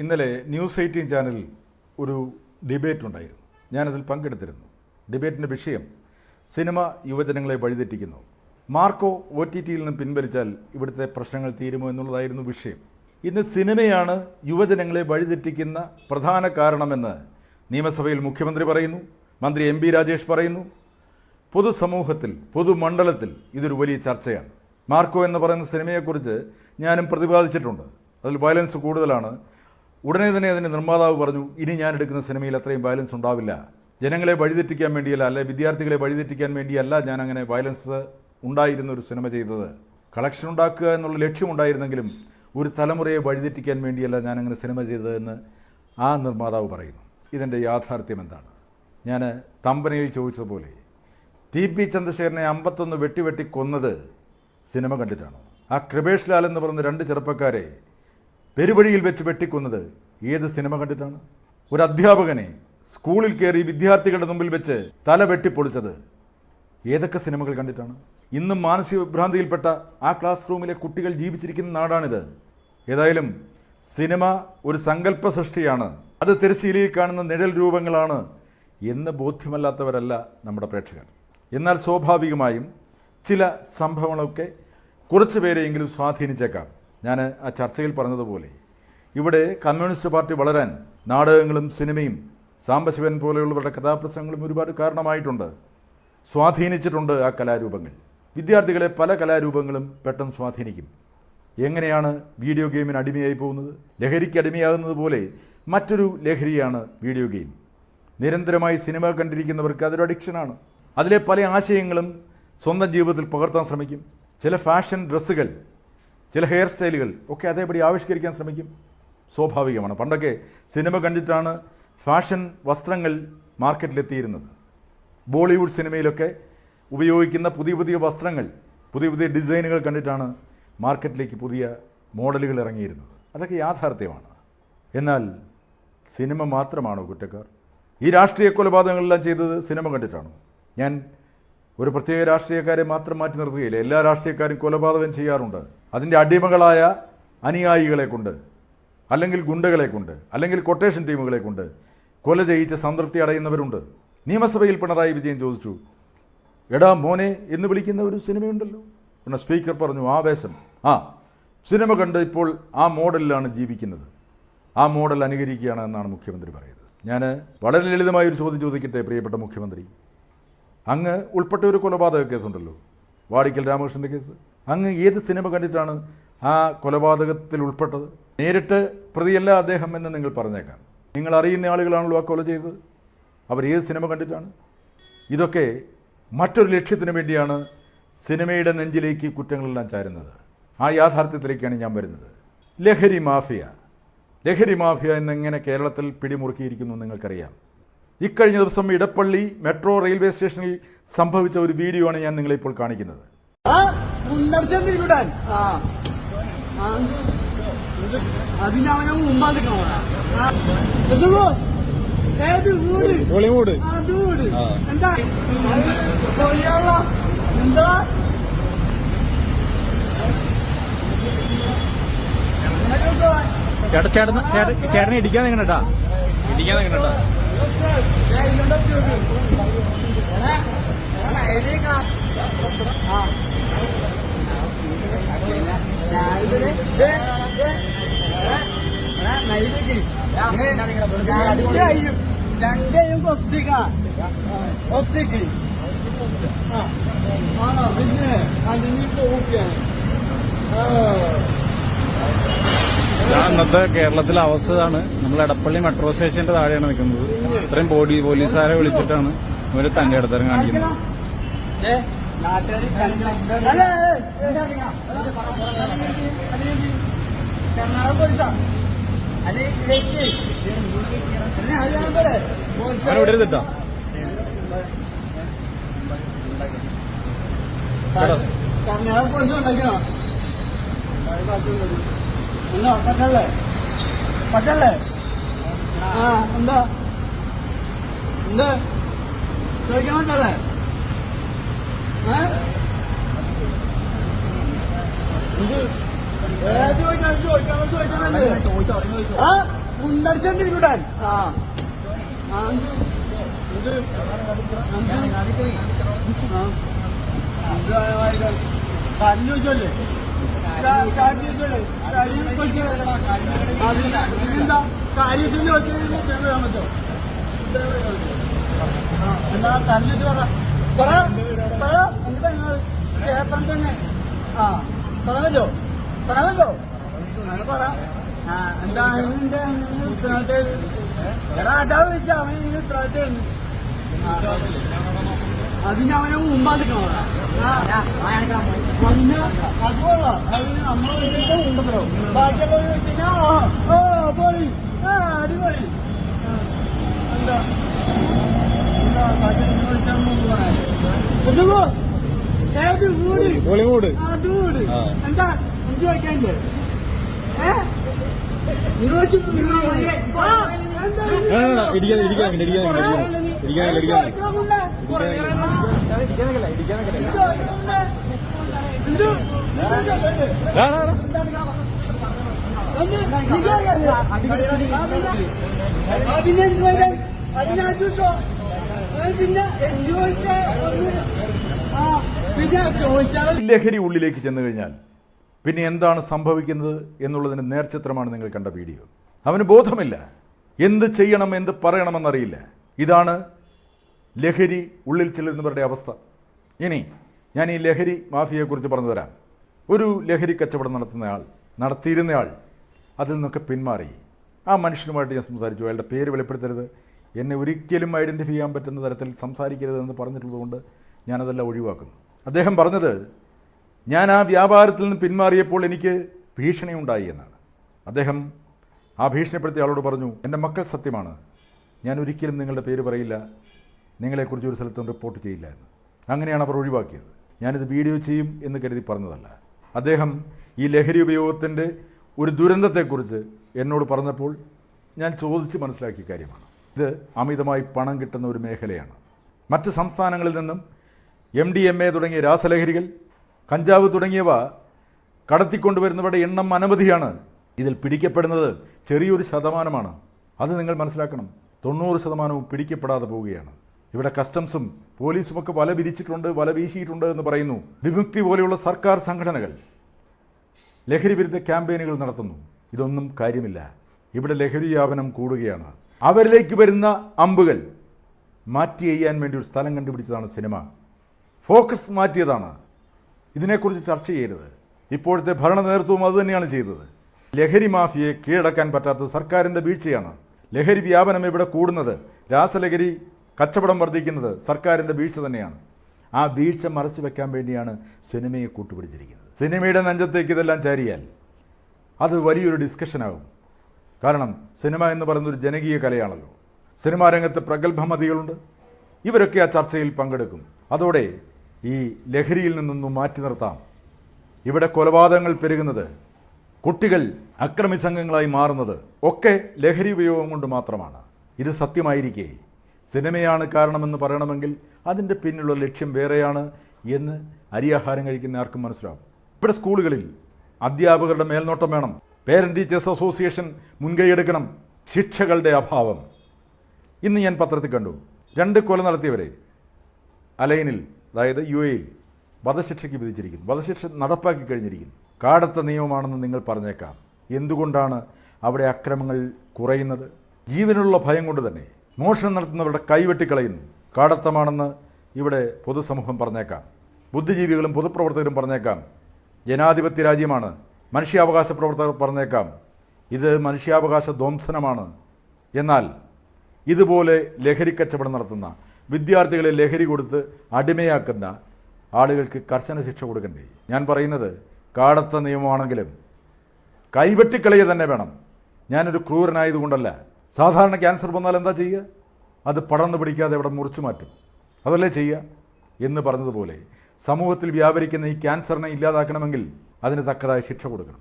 ഇന്നലെ news eighteen ചാനലിൽ ഒരു ഡിബേറ്റ് ഉണ്ടായിരുന്നു ഞാനതിൽ പങ്കെടുത്തിരുന്നു. ഡിബേറ്റിന്റെ വിഷയം സിനിമ യുവജനങ്ങളെ വഴിതെറ്റിക്കുന്നു. മാർക്കോ ഒ ടി ടിയിൽ നിന്ന് പിൻവലിച്ചാൽ ഇവിടുത്തെ പ്രശ്നങ്ങൾ തീരുമോ എന്നുള്ളതായിരുന്നു വിഷയം. ഇന്ന് സിനിമയാണ് യുവജനങ്ങളെ വഴിതെറ്റിക്കുന്ന പ്രധാന കാരണമെന്ന് നിയമസഭയിൽ മുഖ്യമന്ത്രി പറയുന്നു. മന്ത്രി എം ബി രാജേഷ് പറയുന്നു. പൊതുസമൂഹത്തിൽ പൊതുമണ്ഡലത്തിൽ ഇതൊരു വലിയ ചർച്ചയാണ്. മാർക്കോ എന്ന് പറയുന്ന സിനിമയെക്കുറിച്ച് ഞാനും പ്രതിപാദിച്ചിട്ടുണ്ട്. അതിൽ വയലൻസ് കൂടുതലാണ്. ഉടനെ തന്നെ അതിന്റെ നിർമ്മാതാവ് പറഞ്ഞു ഇനി ഞാൻ എടുക്കുന്ന സിനിമയിൽ അത്രയും വയലൻസ് ഉണ്ടാവില്ല. ജനങ്ങളെ വഴിതെറ്റിക്കാൻ വേണ്ടിയല്ല അല്ലെ വിദ്യാർത്ഥികളെ വഴിതെറ്റിക്കാൻ വേണ്ടിയല്ല ഞാൻ അങ്ങനെ വയലൻസ് ഉണ്ടായിരുന്ന ഒരു സിനിമ ചെയ്തത്. കളക്ഷൻ ഉണ്ടാക്കുക എന്നുള്ള ലക്ഷ്യമുണ്ടായിരുന്നെങ്കിലും ഒരു തലമുറയെ വഴിതെറ്റിക്കാൻ വേണ്ടിയല്ല ഞാൻ അങ്ങനെ സിനിമ ചെയ്തതെന്ന് ആ നിർമ്മാതാവ് പറയുന്നു. ഇതിന്റെ യാഥാർത്ഥ്യം എന്താണ്? ഞാൻ തമ്പനയിൽ ചോദിച്ചതുപോലെ ടി പി ചന്ദ്രശേഖരനെ അമ്പത്തൊന്ന് വെട്ടി വെട്ടി കൊന്നത് സിനിമ കണ്ടിട്ടാണോ? ആ കൃപേഷ് ലാൽ എന്ന് പറയുന്ന രണ്ട് ചെറുപ്പക്കാരെ പെരുവഴിയിൽ വെച്ച് വെട്ടിക്കുന്നത് ഏത് സിനിമ കണ്ടിട്ടാണ്? ഒരു അധ്യാപകനെ സ്കൂളിൽ കയറി വിദ്യാർത്ഥികളുടെ മുമ്പിൽ വെച്ച് തല വെട്ടിപ്പൊളിച്ചത് ഏതൊക്കെ സിനിമകൾ കണ്ടിട്ടാണ്? ഇന്നും മാനസിക വിഭ്രാന്തിയിൽപ്പെട്ട ആ ക്ലാസ് റൂമിലെ കുട്ടികൾ ജീവിച്ചിരിക്കുന്ന നാടാണിത്. ഏതായാലും സിനിമ ഒരു സങ്കല്പ സൃഷ്ടിയാണ് അത് തിരശ്ശീലയിൽ കാണുന്ന നിഴൽ രൂപങ്ങളാണ് എന്ന് ബോധ്യമല്ലാത്തവരല്ല നമ്മുടെ പ്രേക്ഷകർ. എന്നാൽ സ്വാഭാവികമായും ചില സംഭവങ്ങളൊക്കെ കുറച്ച് പേരെയെങ്കിലും സ്വാധീനിച്ചേക്കാം. ഞാൻ ആ ചർച്ചയിൽ പറഞ്ഞതുപോലെ ഇവിടെ കമ്മ്യൂണിസ്റ്റ് പാർട്ടി വളരാൻ നാടകങ്ങളും സിനിമയും സാംബശിവൻ പോലെയുള്ളവരുടെ കഥാപ്രസംഗങ്ങളും ഒരുപാട് കാരണമായിട്ടുണ്ട്. സ്വാധീനിച്ചിട്ടുണ്ട് ആ കലാരൂപങ്ങൾ. വിദ്യാർത്ഥികളെ പല കലാരൂപങ്ങളും പെട്ടെന്ന് സ്വാധീനിക്കും. എങ്ങനെയാണ് വീഡിയോ ഗെയിമിന് അടിമയായി പോകുന്നത്? ലഹരിക്ക് അടിമയാകുന്നത് പോലെ മറ്റൊരു ലഹരിയാണ് വീഡിയോ ഗെയിം. നിരന്തരമായി സിനിമ കണ്ടിരിക്കുന്നവർക്ക് അതൊരു അഡിക്ഷനാണ് അതിലെ പല ആശയങ്ങളും സ്വന്തം ജീവിതത്തിൽ പകർത്താൻ ശ്രമിക്കും. ചില ഫാഷൻ ഡ്രസ്സുകൾ ചില ഹെയർ സ്റ്റൈലുകൾ ഒക്കെ അതേപടി ആവിഷ്കരിക്കാൻ ശ്രമിക്കും. സ്വാഭാവികമാണ്. പണ്ടൊക്കെ സിനിമ കണ്ടിട്ടാണ് ഫാഷൻ വസ്ത്രങ്ങൾ മാർക്കറ്റിലെത്തിയിരുന്നത്. ബോളിവുഡ് സിനിമയിലൊക്കെ ഉപയോഗിക്കുന്ന പുതിയ പുതിയ വസ്ത്രങ്ങൾ പുതിയ പുതിയ ഡിസൈനുകൾ കണ്ടിട്ടാണ് മാർക്കറ്റിലേക്ക് പുതിയ മോഡലുകൾ ഇറങ്ങിയിരുന്നത്. അതൊക്കെ യാഥാർത്ഥ്യമാണ്. എന്നാൽ സിനിമ മാത്രമാണോ കുറ്റക്കാർ? ഈ രാഷ്ട്രീയ കൊലപാതകങ്ങളെല്ലാം ചെയ്തത് സിനിമ കണ്ടിട്ടാണോ? ഞാൻ ഒരു പ്രത്യേക രാഷ്ട്രീയക്കാരെ മാത്രം മാറ്റി നിർത്തുകയില്ല. എല്ലാ രാഷ്ട്രീയക്കാരും കൊലപാതകം ചെയ്യാറുണ്ട്. അതിന്റെ അടിമകളായ അനുയായികളെ കൊണ്ട് അല്ലെങ്കിൽ ഗുണ്ടകളെ കൊണ്ട് അല്ലെങ്കിൽ കൊട്ടേഷൻ ടീമുകളെ കൊണ്ട് കൊല ചെയ്യിച്ച് സംതൃപ്തി അടയുന്നവരുണ്ട്. നിയമസഭയിൽ പിണറായി വിജയൻ ചോദിച്ചു എടാ മോനെ എന്ന് വിളിക്കുന്ന ഒരു സിനിമയുണ്ടല്ലോ. പിന്നെ സ്പീക്കർ പറഞ്ഞു ആവേശം. ആ സിനിമ കണ്ട് ഇപ്പോൾ ആ മോഡലിലാണ് ജീവിക്കുന്നത്. ആ മോഡൽ അനുകരിക്കുകയാണ് എന്നാണ് മുഖ്യമന്ത്രി പറയുന്നത്. ഞാൻ വളരെ ലളിതമായൊരു ചോദ്യം ചോദിക്കട്ടെ പ്രിയപ്പെട്ട മുഖ്യമന്ത്രി. അങ്ങ് ഉൾപ്പെട്ട ഒരു കൊലപാതക കേസുണ്ടല്ലോ. വാടിക്കൽ രാമകൃഷ്ണന്റെ കേസ്. അങ്ങ് ഏത് സിനിമ കണ്ടിട്ടാണ് ആ കൊലപാതകത്തിൽ ഉൾപ്പെട്ടത്? നേരിട്ട് പ്രതിയല്ല അദ്ദേഹം എന്ന് നിങ്ങൾ പറഞ്ഞേക്കാം. നിങ്ങൾ അറിയുന്ന ആളുകളാണല്ലോ ആ കൊല ചെയ്തത്. അവർ ഏത് സിനിമ കണ്ടിട്ടാണ്? ഇതൊക്കെ മറ്റൊരു ലക്ഷ്യത്തിന് വേണ്ടിയാണ് സിനിമയുടെ നെഞ്ചിലേക്ക് കുറ്റങ്ങളെല്ലാം ചാരുന്നത്. ആ യാഥാർത്ഥ്യത്തിലേക്കാണ് ഞാൻ വരുന്നത്. ലഹരി മാഫിയ. ലഹരി മാഫിയ എന്നെങ്ങനെ കേരളത്തിൽ പിടിമുറുക്കിയിരിക്കുന്നു നിങ്ങൾക്കറിയാം. ഇക്കഴിഞ്ഞ ദിവസം ഇടപ്പള്ളി മെട്രോ റെയിൽവേ സ്റ്റേഷനിൽ സംഭവിച്ച ഒരു വീഡിയോ ആണ് ഞാൻ നിങ്ങളെ ഇപ്പോൾ കാണിക്കുന്നത്. ആ മുന്നടിച്ചെന്തിരിക്കൂടാൻ ആ. ആ, അതിന് അവനെ ഉമ്മാൻ കിട്ടണോ ഏത് വീട്? ഹോളിവുഡ് അത് വീട്? എന്താ? തൊഴിലാള എന്താ? ചേട്ടാ ചേട്ടൻ ചേട്ടനെ ഇടിക്കാൻ നിങ്ങണട്ടാ ഇടിക്കാൻ നിങ്ങണ്ടാ രണ്ടേയും ഒത്തിക്ക ഒത്തിക്ക് ആണോ പിന്നെ അതിന് പോവുകയാണ് ഇതാണ് ഇന്നത്തെ കേരളത്തിലെ അവസ്ഥയാണ് നമ്മൾ എടപ്പള്ളി മെട്രോ സ്റ്റേഷന്റെ താഴെയാണ് നിൽക്കുന്നത്. ഇത്രയും ബോഡി പോലീസുകാരെ വിളിച്ചിട്ടാണ് ഇവർ തന്റെ ഇടത്തരം കാണിക്കുന്നത്. അവനെ വിടരുതിട്ടാ കർണാടക പോലീസ് ഉണ്ടാക്കണോ എന്താ? പറ്റല്ലേ? പട്ടല്ലേ ആ എന്താ? എന്ത്? ചോദിക്കാൻ പറ്റല്ലേ? ചോദിക്കാൻ ചോദിക്കാനല്ലേ? ആ മുണ്ടടിച്ചോണ്ടിരിക്കൂടെ ആ. ആ ഇത് കല്ലു വെച്ചല്ലേ കാര്യത്തിന് എന്താ കല്ലിട്ട് പറ. പറ. തന്നെ. ആ. പറഞ്ഞല്ലോ പറഞ്ഞല്ലോ അങ്ങനെ ആ എന്താ എടാ അതിന് അവനെ മുമ്പാണ്ടിക്കണോ ഒന്ന് അതുകൊള്ള. അതിന് നമ്മൾ ഉണ്ടല്ലോ. ബാക്കിയുള്ളവർ വെച്ചാ ഓ പോളി ആ അടിപൊളി. ആ, എന്താ? എന്താ ബാക്കി വെച്ചാൽ മുമ്പ് പറയാൻ ഏത് വീട്? ബോളിവുഡ് അത് വീട്. ആ. എന്താ? എനിക്ക് ആ? ആ, ആ, ഇടിക്കാൻ, ഇടിക്കാൻ, ഇടിക്കാൻ, ഇടിക്കാൻ, ഇടിക്കാൻ, ഇടിക്കാൻ. പിന്നെ ലഹരി ഉള്ളിലേക്ക് ചെന്നു കഴിഞ്ഞാൽ പിന്നെ എന്താണ് സംഭവിക്കുന്നത് എന്നുള്ളതിന് നേർചിത്രമാണ് നിങ്ങൾ കണ്ട വീഡിയോ. അവന് ബോധമില്ല. എന്ത് ചെയ്യണം എന്ത് പറയണമെന്നറിയില്ല. ഇതാണ് ലഹരി ഉള്ളിൽ ചെല്ലുന്നവരുടെ അവസ്ഥ. ഇനി ഞാൻ ഈ ലഹരി മാഫിയയെക്കുറിച്ച് പറഞ്ഞു തരാം ഒരു ലഹരി കച്ചവടം നടത്തുന്നയാൾ നടത്തിയിരുന്നയാൾ അതിൽ നിന്നൊക്കെ പിന്മാറി. ആ മനുഷ്യനുമായിട്ട് ഞാൻ സംസാരിച്ചു. അയാളുടെ പേര് വെളിപ്പെടുത്തരുത്. എന്നെ ഒരിക്കലും ഐഡന്റിഫൈ ചെയ്യാൻ പറ്റുന്ന തരത്തിൽ സംസാരിക്കരുത് എന്ന് പറഞ്ഞിട്ടുള്ളതുകൊണ്ട് ഞാനതെല്ലാം ഒഴിവാക്കുന്നു. അദ്ദേഹം പറഞ്ഞത് ഞാൻ ആ വ്യാപാരത്തിൽ നിന്ന് പിന്മാറിയപ്പോൾ എനിക്ക് ഭീഷണിയുണ്ടായി എന്നാണ്. അദ്ദേഹം ആ ഭീഷണിപ്പെടുത്തിയ ആളോട് പറഞ്ഞു എന്റെ മക്കൾ സത്യമാണ്. ഞാൻ ഒരിക്കലും നിങ്ങളുടെ പേര് പറയില്ല. നിങ്ങളെക്കുറിച്ച് ഒരു സ്ഥലത്തും റിപ്പോർട്ട് ചെയ്യില്ല എന്ന്. അങ്ങനെയാണ് അവർ ഒഴിവാക്കിയത്. ഞാനിത് വീഡിയോ ചെയ്യും എന്ന് കരുതി പറഞ്ഞതല്ല. അദ്ദേഹം ഈ ലഹരി ഉപയോഗത്തിന്റെ ഒരു ദുരന്തത്തെക്കുറിച്ച് എന്നോട് പറഞ്ഞപ്പോൾ ഞാൻ ചോദിച്ച് മനസ്സിലാക്കിയ കാര്യമാണ്. ഇത് അമിതമായി പണം കിട്ടുന്ന ഒരു മേഖലയാണ്. മറ്റ് സംസ്ഥാനങ്ങളിൽ നിന്നും എം ഡി എം എ തുടങ്ങിയ രാസലഹരികൾ കഞ്ചാവ് തുടങ്ങിയവ കടത്തിക്കൊണ്ടുവരുന്നവരുടെ എണ്ണം അനവധിയാണ്. ഇതിൽ പിടിക്കപ്പെടുന്നത് ചെറിയൊരു ശതമാനമാണ്. അത് നിങ്ങൾ മനസ്സിലാക്കണം. തൊണ്ണൂറ് ശതമാനവും പിടിക്കപ്പെടാതെ പോവുകയാണ്. ഇവിടെ കസ്റ്റംസും പോലീസുമൊക്കെ വല വിരിച്ചിട്ടുണ്ട് വല വീശിയിട്ടുണ്ട് എന്ന് പറയുന്നു. വിമുക്തി പോലെയുള്ള സർക്കാർ സംഘടനകൾ ലഹരി വിരുദ്ധ ക്യാമ്പയിനുകൾ നടത്തുന്നു. ഇതൊന്നും കാര്യമില്ല. ഇവിടെ ലഹരി വ്യാപനം കൂടുകയാണ്. അവരിലേക്ക് വരുന്ന അമ്പുകൾ മാറ്റി ചെയ്യാൻ വേണ്ടി ഒരു സ്ഥലം കണ്ടുപിടിച്ചതാണ് സിനിമ. ഫോക്കസ് മാറ്റിയതാണ്. ഇതിനെക്കുറിച്ച് ചർച്ച ചെയ്യരുത്. ഇപ്പോഴത്തെ ഭരണ നേതൃത്വവും അതുതന്നെയാണ് ചെയ്തത്. ലഹരി മാഫിയയെ കീഴടക്കാൻ പറ്റാത്തത് സർക്കാരിന്റെ വീഴ്ചയാണ്. ലഹരി വ്യാപനം ഇവിടെ കൂടുന്നത് രാസലഹരി കച്ചവടം വർദ്ധിക്കുന്നത് സർക്കാരിന്റെ വീഴ്ച തന്നെയാണ്. ആ വീഴ്ച മറച്ചു വെക്കാൻ വേണ്ടിയാണ് സിനിമയെ കൂട്ടുപിടിച്ചിരിക്കുന്നത്. സിനിമയുടെ നെഞ്ചത്തേക്ക് ഇതെല്ലാം ചാരിയാൽ അത് വലിയൊരു ഡിസ്കഷനാകും കാരണം സിനിമ എന്ന് പറയുന്നൊരു ജനകീയ കലയാണല്ലോ. സിനിമാ രംഗത്ത് പ്രഗത്ഭമതികളുണ്ട്. ഇവരൊക്കെ ആ ചർച്ചയിൽ പങ്കെടുക്കും. അതോടെ ഈ ലഹരിയിൽ നിന്നൊന്നും മാറ്റി നിർത്താം. ഇവിടെ കൊലപാതകങ്ങൾ പെരുകുന്നത് കുട്ടികൾ അക്രമി സംഘങ്ങളായി മാറുന്നത് ഒക്കെ ലഹരി ഉപയോഗം കൊണ്ട് മാത്രമാണ്. ഇത് സത്യമായിരിക്കെ. സിനിമയാണ് കാരണമെന്ന് പറയണമെങ്കിൽ അതിന്റെ പിന്നിലുള്ള ലക്ഷ്യം വേറെയാണ് എന്ന് അരിയാഹാരം കഴിക്കുന്ന ആർക്കും മനസ്സിലാവും. ഇവിടെ സ്കൂളുകളിൽ അധ്യാപകരുടെ മേൽനോട്ടം വേണം. പേരന്റ് ടീച്ചേഴ്സ് അസോസിയേഷൻ മുൻകൈയെടുക്കണം ശിക്ഷകളുടെ അഭാവം. ഇന്ന് ഞാൻ പത്രത്തിൽ കണ്ടു. രണ്ട് കൊല നടത്തിയവരെ അലൈനിൽ അതായത് യു എയിൽ വധശിക്ഷയ്ക്ക് വിധിച്ചിരിക്കുന്നു. വധശിക്ഷ നടപ്പാക്കി കഴിഞ്ഞിരിക്കുന്നു. കാടത്ത നിയമമാണെന്ന് നിങ്ങൾ പറഞ്ഞേക്കാം. എന്തുകൊണ്ടാണ് അവിടെ അക്രമങ്ങൾ കുറയുന്നത്? ജീവനുള്ള ഭയം കൊണ്ട് തന്നെ മോഷണം നടത്തുന്നവരുടെ കൈവെട്ടിക്കളയുന്നു. കാടത്തമാണെന്ന് ഇവിടെ പൊതുസമൂഹം പറഞ്ഞേക്കാം. ബുദ്ധിജീവികളും പൊതുപ്രവർത്തകരും പറഞ്ഞേക്കാം. ജനാധിപത്യ രാജ്യമാണ്. മനുഷ്യാവകാശ പ്രവർത്തകർ പറഞ്ഞേക്കാം. ഇത് മനുഷ്യാവകാശ ധ്വംസനമാണ്. എന്നാൽ ഇതുപോലെ ലഹരി കച്ചവടം നടത്തുന്ന വിദ്യാർത്ഥികളെ ലഹരി കൊടുത്ത് അടിമയാക്കുന്ന ആളുകൾക്ക് കർശന ശിക്ഷ കൊടുക്കണ്ടേ? ഞാൻ പറയുന്നത് കാടത്ത നിയമമാണെങ്കിലും കൈവെട്ടിക്കളയെ തന്നെ വേണം. ഞാനൊരു ക്രൂരനായതുകൊണ്ടല്ല. സാധാരണ ക്യാൻസർ വന്നാൽ എന്താ ചെയ്യുക? അത് പടർന്നു പിടിക്കാതെ അവിടെ മുറിച്ചു മാറ്റും. അതല്ലേ ചെയ്യുക? എന്ന് പറഞ്ഞതുപോലെ സമൂഹത്തിൽ വ്യാപരിക്കുന്ന ഈ ക്യാൻസറിനെ ഇല്ലാതാക്കണമെങ്കിൽ അതിന് തക്കതായ ശിക്ഷ കൊടുക്കണം.